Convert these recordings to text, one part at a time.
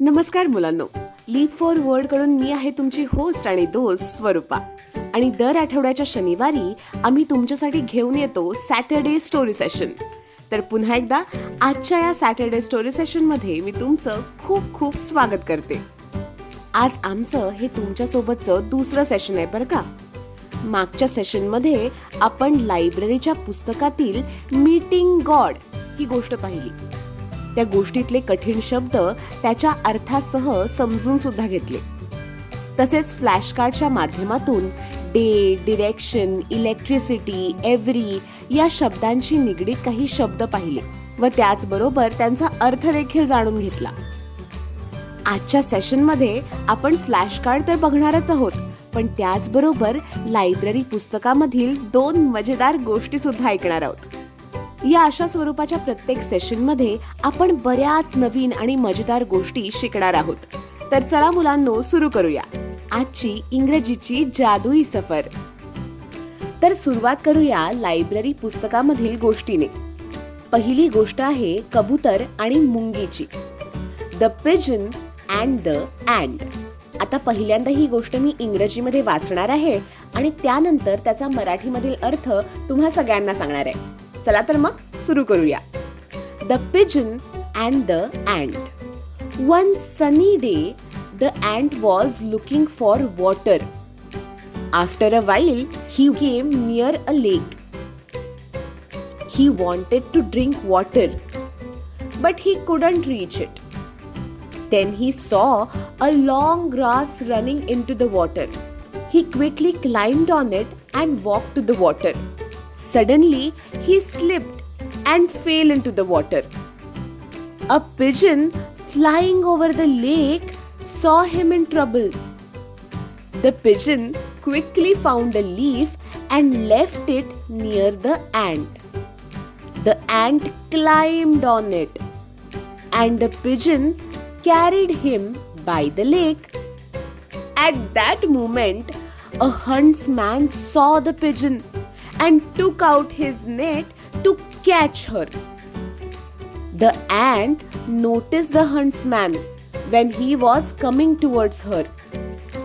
नमस्कार मुलांनो. Leaf for वर्ल्डकडून मी आहे तुमची होस्ट आणि दोस्त स्वरूपा. आणि दर आठवड्याच्या शनिवारी आम्ही तुमच्यासाठी घेऊन येतो सॅटर्डे स्टोरी सेशन तर पुन्हा एकदा आजच्या या सॅटर्डे स्टोरी सेशनमध्ये मी तुमचं खूप खूप स्वागत करते. आज आमचं हे तुमच्यासोबतचं दुसरं सेशन आहे बरं का? मागच्या सेशनमध्ये आपण लायब्ररीच्या पुस्तकातील मीटिंग गॉड ही गोष्ट पाहिली. त्या गोष्टीतले कठीण शब्द त्याच्या अर्थासह समजून सुद्धा घेतले. तसेच फ्लॅश कार्डच्या माध्यमातून डे डिरेक्शन इलेक्ट्रिसिटी एव्हरी या शब्दांशी निगडीत काही शब्द पाहिले व त्याचबरोबर त्यांचा अर्थ देखील जाणून घेतला. आजच्या सेशनमध्ये आपण फ्लॅश कार्ड तर बघणारच आहोत पण त्याचबरोबर लायब्ररी पुस्तकामधील दोन मजेदार गोष्टी सुद्धा ऐकणार आहोत. या अशा स्वरूपाच्या प्रत्येक सेशनमध्ये आपण बऱ्याच नवीन आणि मजेदार गोष्टी शिकणार आहोत. तर चला मुलांनो सुरू करूया. आजची इंग्रजीची जादुई सफर. तर सुरुवात करूया लायब्ररी पुस्तकामधील गोष्टीने. पहिली गोष्ट आहे कबूतर आणि मुंगीची. The pigeon and the and आता पहिल्यांदा ही गोष्ट मी इंग्रजीमध्ये वाचणार आहे आणि त्यानंतर त्याचा मराठीमधील अर्थ तुम्हा सगळ्यांना सांगणार आहे. चला तर मग सुरू करूया the pigeon and the ant one sunny day the ant was looking for water after a while he came near a lake He wanted to drink water, but he couldn't reach it. Then he saw a long grass running into the water. He quickly climbed on it and walked to the water. Suddenly, he slipped and fell into the water. A pigeon flying over the lake saw him in trouble. The pigeon quickly found a leaf and left it near the ant. The ant climbed on it, and the pigeon carried him by the lake. At that moment, a huntsman saw the pigeon and took out his net to catch her. The ant noticed the huntsman when he was coming towards her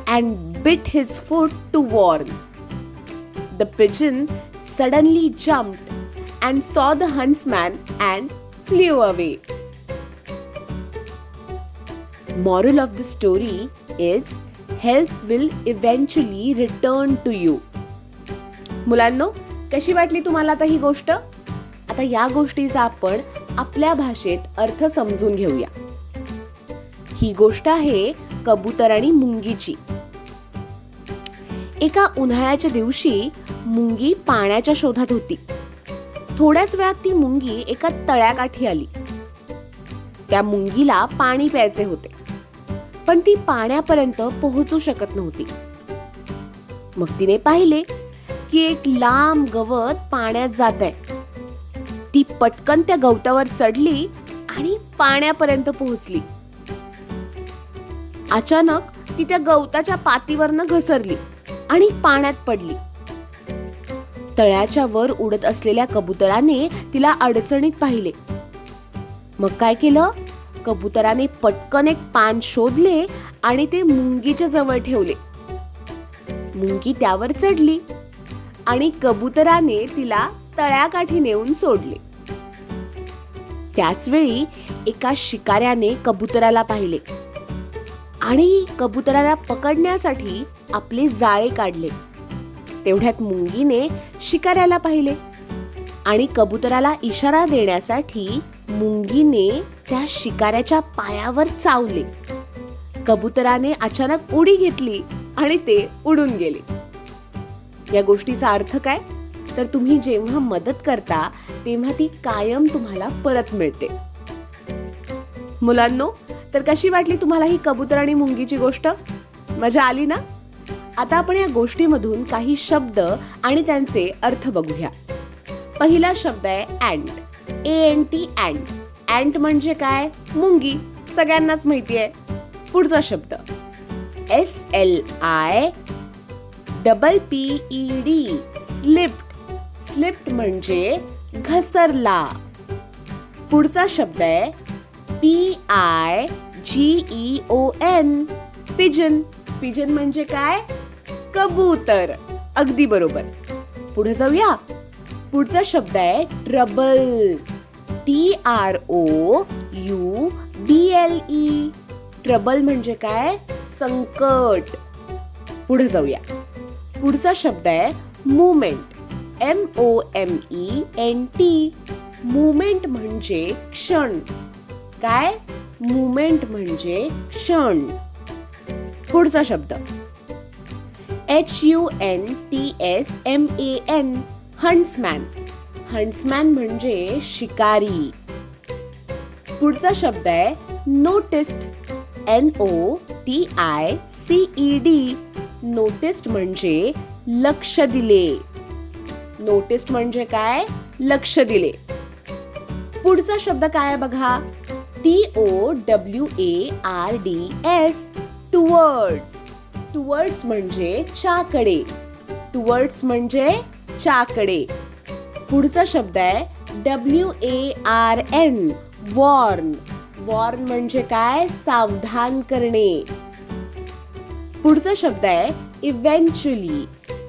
and bit his foot to warn. The pigeon suddenly jumped and saw the huntsman and flew away. Moral of the story is help will eventually return to you. मुलांनो कशी वाटली तुम्हाला आता ही गोष्ट? आता या गोष्टीचा आपण आपल्या भाषेत अर्थ समजून घेऊया. ही गोष्ट आहे कबूतर आणि मुंगीची. एका उन्हाळ्याच्या दिवशी मुंगी पाण्याच्या शोधात होती. थोड्याच वेळात ती मुंगी एका तळ्याकाठी आली. त्या मुंगीला पाणी प्यायचे होते. पण ती पाण्यापर्यंत पोहोचू शकत नव्हती. मग तिने पाहिले की एक लांब गवत पाण्यात जात आहे ती पटकन त्या गवतावर चढली आणि पाण्यापर्यंत पोहोचली. अचानक ती त्या गवताच्या पातीवरनं घसरली आणि पाण्यात पडली. तळ्याच्या वर उडत असलेल्या कबुतराने तिला अडचणीत पाहिले. मग काय केलं? कबुतराने पटकन एक पान शोधले आणि ते मुंगीच्या जवळ ठेवले. मुंगी त्यावर चढली. आणि कबुतराने तिला तळ्याकाठी नेऊन सोडले. त्याच वेळी एका शिकाऱ्याने कबुतराला पाहिले आणि कबुतराला पकडण्यासाठी आपले जाळे काढले. तेवढ्यात मुंगीने शिकाऱ्याला पाहिले आणि कबुतराला इशारा देण्यासाठी मुंगीने त्या शिकाऱ्याच्या पायावर चावले. कबुतराने अचानक उडी घेतली आणि ते उडून गेले. या गोष्टीचा अर्थ काय? तर तुम्ही जेव्हा मदत करता तेव्हा ती कायम तुम्हाला परत मिळते. मुलांनो तर कशी वाटली तुम्हाला ही कबूतर आणि मुंगीची गोष्ट? मजा आली ना? आता आपण या गोष्टीमधून काही शब्द आणि त्यांचे अर्थ बघूया. पहिला शब्द आहे ant A N T ant ant म्हणजे काय? मुंगी. सगळ्यांनाच माहिती आहे. पुढचा शब्द. S L I double P E D slipped. Slipped म्हणजे घसरला. पुढचा शब्द आहे P I G E O N pigeon. Pigeon म्हणजे काय? कबूतर. अगदी बरोबर. पुढे जाऊया. पुढचा शब्द आहे trouble. T R O U B L E. Trouble म्हणजे काय? संकट. पुढे जाऊया. पुढचा शब्द आहे moment M O M E N T moment म्हणजे क्षण. काय? मुमेंट म्हणजे क्षण. पुढचा शब्द. H U N T S M A N huntsman huntsman म्हणजे शिकारी. पुढचा शब्द आहे noticed N O T I C E D noticed म्हणजे लक्ष दिले. नोटिस्ड म्हणजे काय? लक्ष दिले. पुढचा शब्द काय आहे बघा? T O W A R D S towards towards म्हणजे चाकडे टुवर्ड्स म्हणजे चाकडे पुढचा शब्द आहे W A R N warn warn म्हणजे काय? सावधान करणे. पुढचा शब्द आहे eventually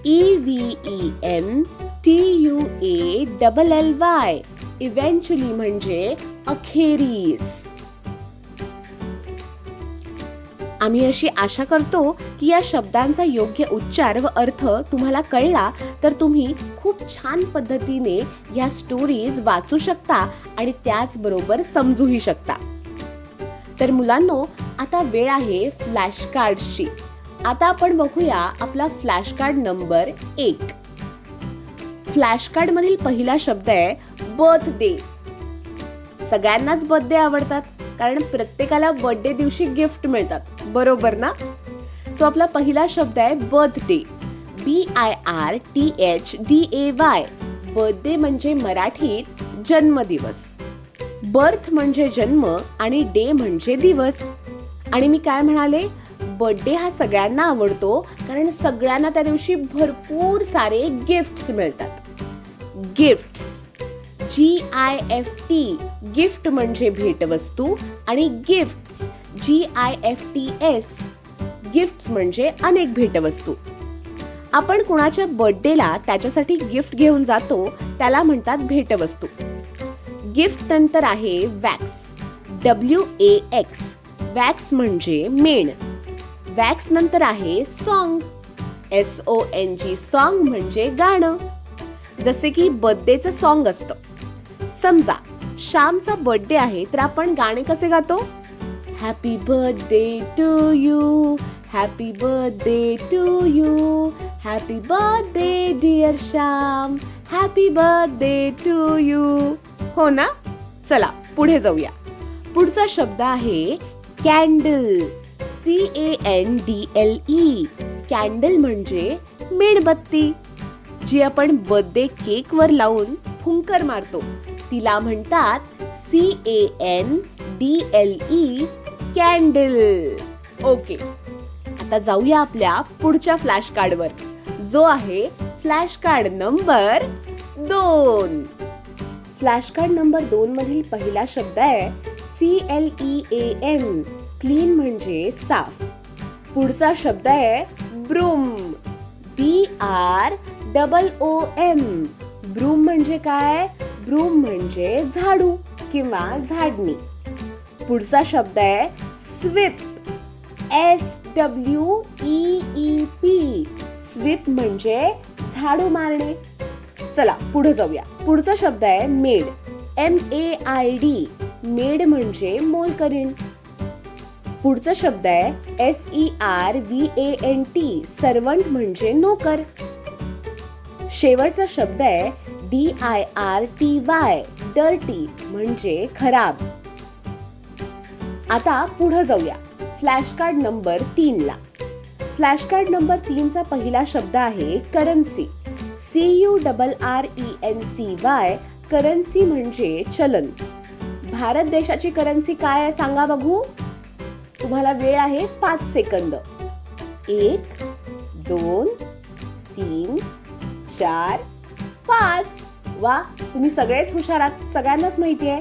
E V E N T U A double L Y eventually म्हणजे अखेरीस. आम्ही अशी आशा करतो की या शब्दांचा योग्य उच्चार व अर्थ तुम्हाला कळला तर तुम्ही खूप छान पद्धतीने या स्टोरीज वाचू शकता आणि त्याचबरोबर समजूही शकता. तर मुलांनो आता वेळ आहे फ्लॅश कार्ड्सची आता आपण बघूया आपला फ्लॅश कार्ड नंबर एक. फ्लॅश कार्ड मधील पहिला शब्द आहे बर्थडे सगळ्यांनाच बर्थडे आवडतात कारण प्रत्येकाला बर्थडे दिवशी गिफ्ट मिळतात. बरोबर ना? सो आपला पहिला शब्द आहे birthday B I R T H D A Y birthday म्हणजे मराठीत जन्मदिवस. बर्थ म्हणजे जन्म आणि डे म्हणजे दिवस. आणि मी काय म्हणाले? बर्थडे हा सगळ्यांना आवडतो कारण सगळ्यांना त्या दिवशी भरपूर सारे गिफ्ट्स मिळतात. Gifts G I F T gift म्हणजे भेटवस्तू आणि gifts G I F T S gifts म्हणजे अनेक भेटवस्तू. आपण कुणाच्या बर्थडेला त्याच्यासाठी गिफ्ट घेऊन जातो त्याला म्हणतात भेटवस्तू. गिफ्ट नंतर आहे wax W A X wax म्हणजे मेण. वॅक्स नंतर आहे song S O N G song म्हणजे गाणं. जसे की बर्थडेचं सॉन्ग असतं. समजा श्यामचा बर्थडे आहे तर आपण गाणे कसे गातो? Happy birthday to you happy birthday to you happy birthday dear Shyam happy birthday to you हो ना? चला पुढे जाऊया. पुढचा शब्द आहे candle C A N D L E candle म्हणजे मेणबत्ती जी आपण बर्थडे केक वर लावून फुंकर मारतो. तिला म्हणतात C A N D L E candle okay आता जाऊया आपल्या पुढच्या फ्लॅश कार्डवर जो आहे फ्लॅश कार्ड नंबर दोन. फ्लॅश कार्ड नंबर दोन मधील पहिला शब्द आहे C L E A N clean म्हणजे साफ. पुढचा शब्द आहे broom. B R double O M broom म्हणजे काय? ब्रूम म्हणजे झाडू किंवा झाडणी. पुढचा शब्द आहे sweep. S W E E P sweep म्हणजे झाडू मारणे. चला पुढे जाऊया. पुढचा शब्द आहे maid. M A I D maid म्हणजे मोलकरीण. पुढचा शब्द आहे S E R V A N T servant म्हणजे नोकर. शेवटचा शब्द आहे D I R T Y dirty म्हणजे खराब. आता पुढे जाऊया. फ्लॅश कार्ड नंबर तीन ला. फ्लॅश कार्ड नंबर तीनचा पहिला शब्द आहे currency C U double R E N C Y currency म्हणजे चलन. भारत देशाची करन्सी काय आहे सांगा बघू. तुम्हाला वेळ आहे पाच सेकंद. एक दोन तीन चार पाच. वा तुम्ही सगळेच हुशार आहात. सगळ्यांनाच माहिती आहे.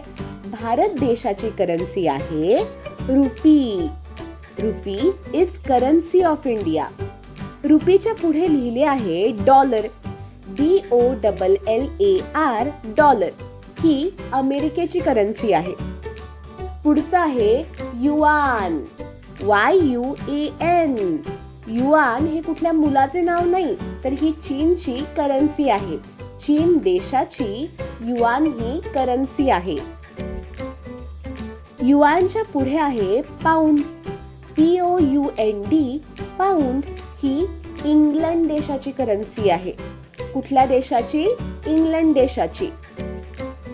भारत देशाची करन्सी आहे rupee rupee is currency of India रुपीच्या पुढे लिहिले आहे dollar D O double L A R dollar ही अमेरिकेची करन्सी आहे. पुढचं आहे yuan. Y U A N yuan हे कुठल्या मुलाचे नाव नाही तर ही चीनची करन्सी आहे. चीन देशाची युआन ही करन्सी आहे. युआनच्या पुढे आहे pound P O U N D pound ही इंग्लंड देशाची करन्सी आहे. कुठल्या देशाची? इंग्लंड देशाची.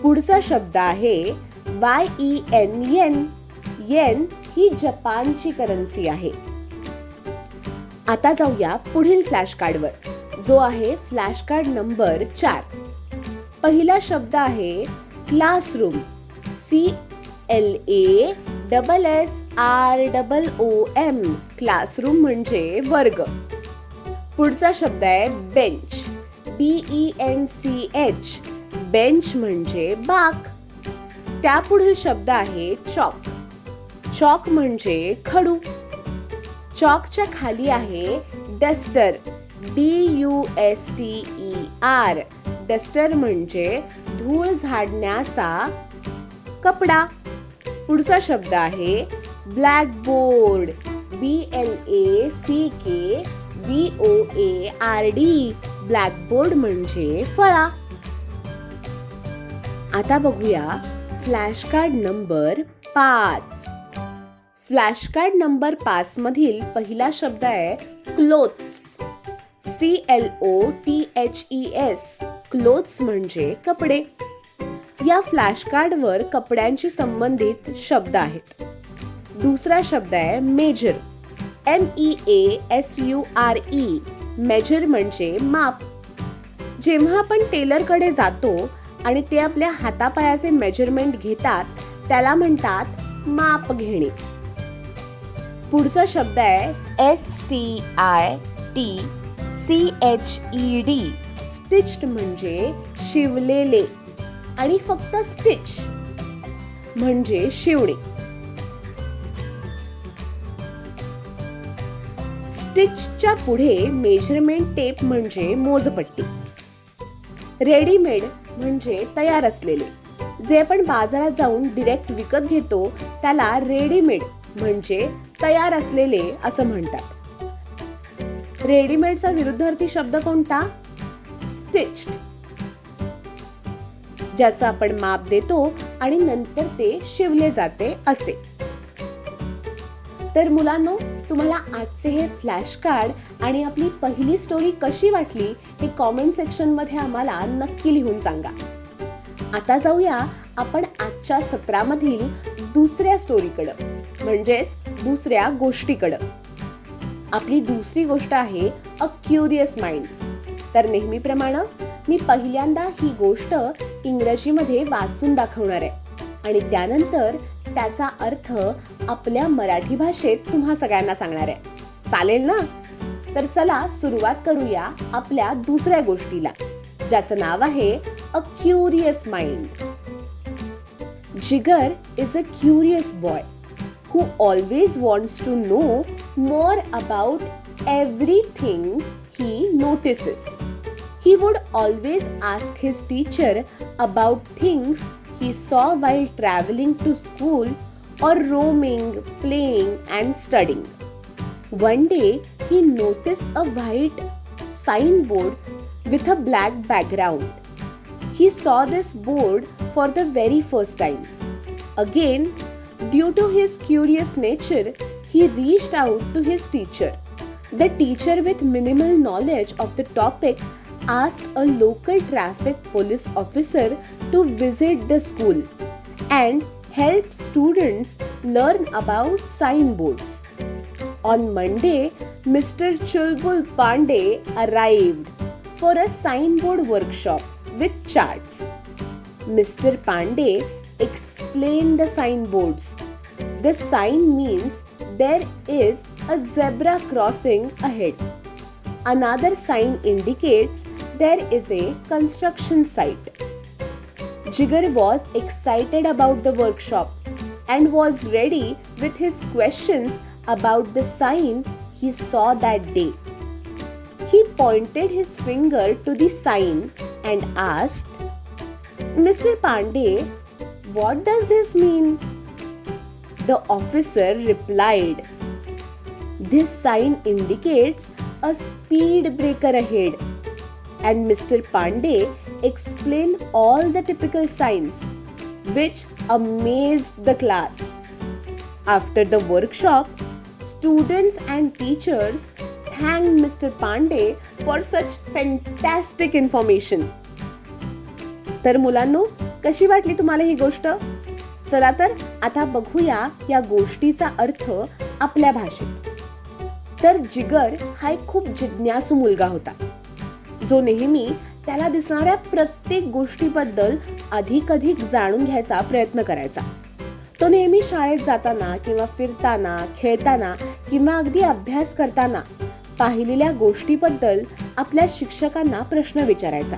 पुढचा शब्द आहे Y E N yen yen ही जपानची करन्सी आहे. आता जाऊया पुढील फ्लॅश कार्डवर जो आहे फ्लॅश कार्ड नंबर चार. पहिला शब्द आहे classroom C L A double S R double O M classroom म्हणजे वर्ग. पुढचा शब्द आहे bench B E N C H bench म्हणजे बाक त्यापुढील शब्द आहे चॉक. चॉक म्हणजे खडू. चॉकच्या खाली आहे duster. D U S T E R duster म्हणजे धूळ झाडण्याचा कपडा. पुढचा शब्द आहे blackboard. B L A C K B O A R D blackboard म्हणजे फळा. आता बघूया फ्लॅश कार्ड नंबर पाच. फ्लॅश कार्ड नंबर पाच मधील पहिला शब्द आहे clothes. C L O T H E S clothes म्हणजे कपडे. या फ्लॅश कार्डवर कपड्यांशी संबंधित शब्द आहेत. दुसरा शब्द आहे measure. M E A S U R E measure म्हणजे माप. जेव्हा आपण टेलरकडे जातो आणि ते आपल्या हातापायाचे मेजरमेंट घेतात त्याला म्हणतात माप घेणे. पुढचा शब्द आहे S T I T C H E D stitched म्हणजे शिवलेले आणि फक्त स्टिच म्हणजे शिवणे. स्टिचच्या पुढे मेजरमेंट टेप म्हणजे मोजपट्टी. रेडीमेड म्हणजे तयार असलेले. जे आपण बाजारात जाऊन डिरेक्ट विकत घेतो त्याला रेडीमेड म्हणजे तयार असलेले असं म्हणतात. रेडीमेडचा विरुद्धार्थी शब्द कोणता? स्टिच्ड ज्याचं आपण माप देतो आणि नंतर ते शिवले जाते असे. तर मुलांनो तुम्हाला आजचे हे फ्लॅश कार्ड आणि आपली पहिली स्टोरी कशी वाटली हे कॉमेंट सेक्शनमध्ये आम्हाला नक्की लिहून सांगा. आता जाऊया आपण आजच्या सत्रामधील दुसऱ्या स्टोरीकडं म्हणजेच दुसऱ्या गोष्टीकडं. आपली दुसरी गोष्ट आहे अ क्युरियस माइंड तर नेहमीप्रमाणे मी पहिल्यांदा ही गोष्ट इंग्रजीमध्ये वाचून दाखवणार आहे. आणि त्यानंतर त्याचा अर्थ आपल्या मराठी भाषेत तुम्हा सगळ्यांना सांगणार आहे. चालेल ना? तर चला सुरुवात करूया आपल्या दुसऱ्या गोष्टीला ज्याचं नाव आहे a curious mind Jigar is a curious boy who always wants to know more about everything he notices he would always ask his teacher about things he saw while traveling to school or roaming, playing, and studying. One day, he noticed a white signboard with a black background. He saw this board for the very first time. Again, Due to his curious nature, he reached out to his teacher. The teacher, with minimal knowledge of the topic, asked a local traffic police officer to visit the school and help students learn about signboards. On Monday, Mr. Chulbul Pandey arrived for a signboard workshop with charts. Mr. Pandey explained the signboards. The sign means there is a zebra crossing ahead. Another sign indicates there is a construction site. Jigar was excited about the workshop and was ready with his questions about the sign he saw that day. He pointed his finger to the sign and asked, Mr. Pandey, what does this mean? The officer replied, This sign indicates a speed breaker ahead. And Mr. Pandey explained all the typical signs, which amazed the class. After the workshop, students and teachers thanked Mr. Pandey for such fantastic information. तर मुलांनो कशी वाटली तुम्हाला ही गोष्ट चला तर आता बघूया या गोष्टीचा अर्थ आपल्या भाषेत तर जिगर हा एक खूप जिज्ञासू मुलगा होता. जो नेहमी त्याला दिसणाऱ्या प्रत्येक गोष्टीबद्दल अधिक अधिक जाणून घ्यायचा प्रयत्न करायचा. तो नेहमी शाळेत जाताना किंवा फिरताना खेळताना किंवा अगदी अभ्यास करताना पाहिलेल्या गोष्टीबद्दल आपल्या शिक्षकांना प्रश्न विचारायचा.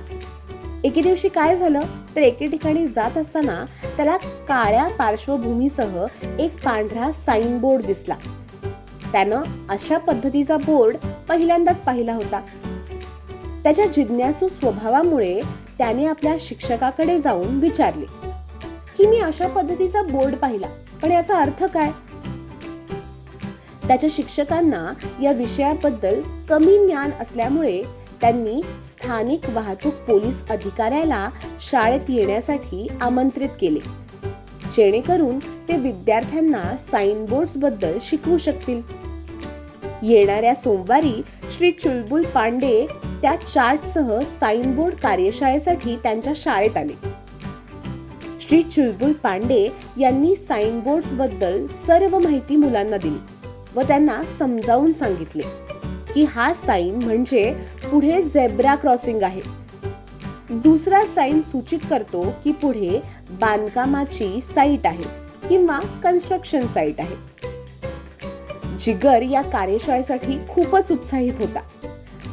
एके दिवशी काय झालं? तर एके ठिकाणी जात असताना त्याला काळ्या पार्श्वभूमीसह एक पांढरा साईन बोर्ड दिसला. त्यानं अशा पद्धतीचा बोर्ड पहिल्यांदाच पाहिला होता. त्याच्या जिज्ञासू स्वभावामुळे त्याने आपल्या शिक्षकाकडे जाऊन विचारले की मी अशा पद्धतीचा बोर्ड पाहिला पण याचा अर्थ काय? त्याच्या शिक्षकांना या विषयाबद्दल कमी ज्ञान असल्यामुळे त्यांनी स्थानिक वाहतूक पोलीस अधिकाऱ्याला शाळेत येण्यासाठी आमंत्रित केले जेणेकरून ते विद्यार्थ्यांना साईन बोर्ड्सबद्दल शिकवू शकतील. येणाऱ्या सोमवारी श्री चुलबुल पांडे त्या चार्टसह साईनबोर्ड कार्यशाळेसाठी त्यांच्या शाळेत आले. श्री चुलबुल पांडे यांनी साईनबोर्ड्सबद्दल सर्व माहिती मुलांना दिली व त्यांना समजावून सांगितले की हा साईन म्हणजे पुढे झेब्रा क्रॉसिंग आहे. दुसरा साईन सूचित करतो की पुढे बांधकामाची साईट आहे किंवा कन्स्ट्रक्शन साईट आहे. जिगर या कार्यशाळेसाठी खूपच उत्साहित होता.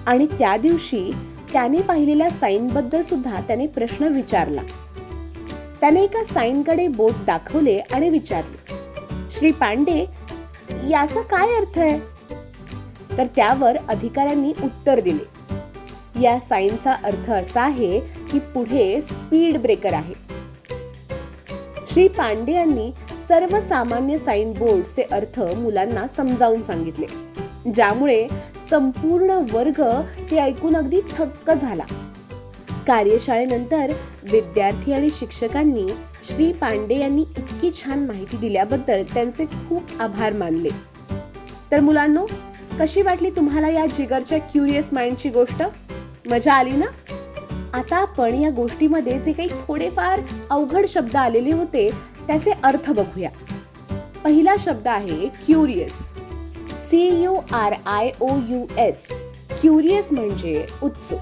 आणि त्या दिवशी त्याने पाहिलेल्या साईन बद्दल सुद्धा त्याने प्रश्न विचारला. त्याने एका साईनकडे बोट दाखवले आणि विचारले श्री पांडे याचा काय अर्थ आहे? तर त्यावर अधिकाऱ्यांनी उत्तर दिले या साईनचा अर्थ असा आहे की पुढे स्पीड ब्रेकर आहे. श्री पांडे यांनी सर्वसामान्य साईन बोर्डचे अर्थ मुलांना समजावून सांगितले ज्यामुळे संपूर्ण वर्ग ते ऐकून अगदी थक्क झाला. कार्यशाळेनंतर विद्यार्थी आणि शिक्षकांनी श्री पांडे यांनी इतकी छान माहिती दिल्याबद्दल त्यांचे खूप आभार मानले. तर मुलांनो कशी वाटली तुम्हाला या जिगरच्या क्युरियस माइंडची गोष्ट? मजा आली ना? आता आपण या गोष्टीमध्ये जे काही थोडेफार अवघड शब्द आलेले होते त्याचे अर्थ बघूया. पहिला शब्द आहे curious C U R I O U S curious म्हणजे उत्सुक.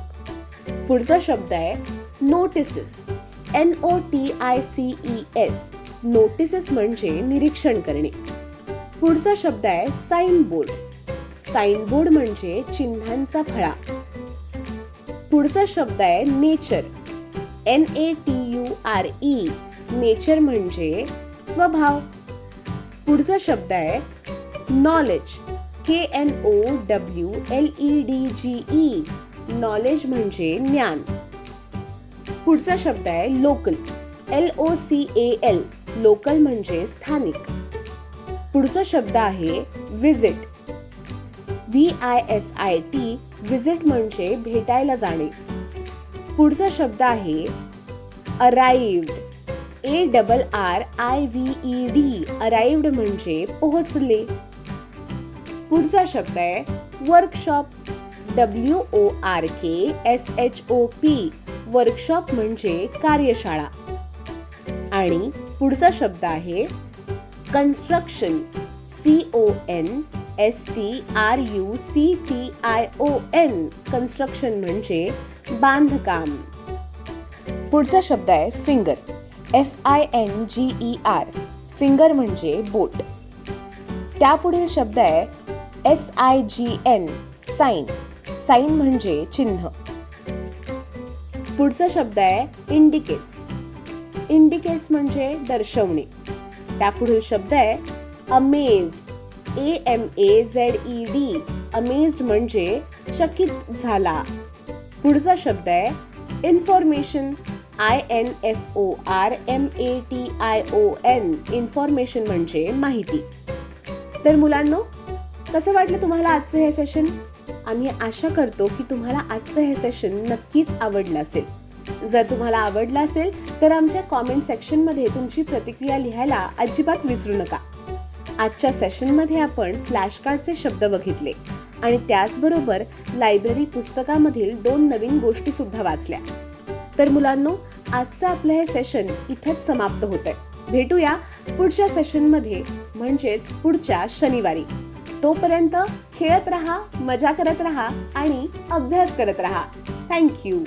पुढचा शब्द आहे notices N O T I C E S notices म्हणजे निरीक्षण करणे. पुढचा शब्द आहे साईन बोर्ड साईन बोर्ड म्हणजे चिन्हांचा फळा. पुढचा शब्द आहे nature N A T U R E nature म्हणजे स्वभाव. पुढचा शब्द आहे knowledge K N O W L E D G E knowledge म्हणजे ज्ञान. पुढचा शब्द आहे local L O C A L local म्हणजे स्थानिक. पुढचा शब्द आहे visit V I S I T visit म्हणजे भेटायला जाणे. पुढचा शब्द आहे arrived A double R I V E D arrived म्हणजे पोहोचले. पुढचा शब्द आहे workshop W O R K S H O P workshop म्हणजे कार्यशाळा. आणि पुढचा शब्द आहे construction C O N S T R U C T I O N construction म्हणजे बांधकाम. पुढचा शब्द आहे finger F I N G E R finger म्हणजे बोट. त्यापुढील शब्द आहे S I G N sign sign म्हणजे चिन्ह. पुढचा शब्द आहे इंडिकेट्स इंडिकेट्स म्हणजे दर्शवणे. त्यापुढील शब्द आहे amazed A M A Z E D amazed म्हणजे चकित झाला. पुढचा शब्द आहे information I N F O R M A T I O N information म्हणजे माहिती. तर मुलांनो कसं वाटलं तुम्हाला आजचं हे सेशन आम्ही आशा करतो की तुम्हाला आजचं हे सेशन नक्कीच आवडलं असेल. जर तुम्हाला आवडलं असेल तर आमच्या कॉमेंट सेक्शनमध्ये तुमची प्रतिक्रिया लिहायला अजिबात विसरू नका. आजच्या सेशनमध्ये आपण फ्लॅश कार्डचे शब्द बघितले आणि त्याचबरोबर लायब्ररी पुस्तकामधील दोन नवीन गोष्टी सुद्धा वाचल्या. तर मुलांनो आजचं आपलं हे सेशन इथेच समाप्त होतंय. भेटूया पुढच्या सेशनमध्ये म्हणजेच पुढच्या शनिवारी. तोपर्यंत खेळत राहा मजा करत राहा आणि अभ्यास करत राहा. थँक्यू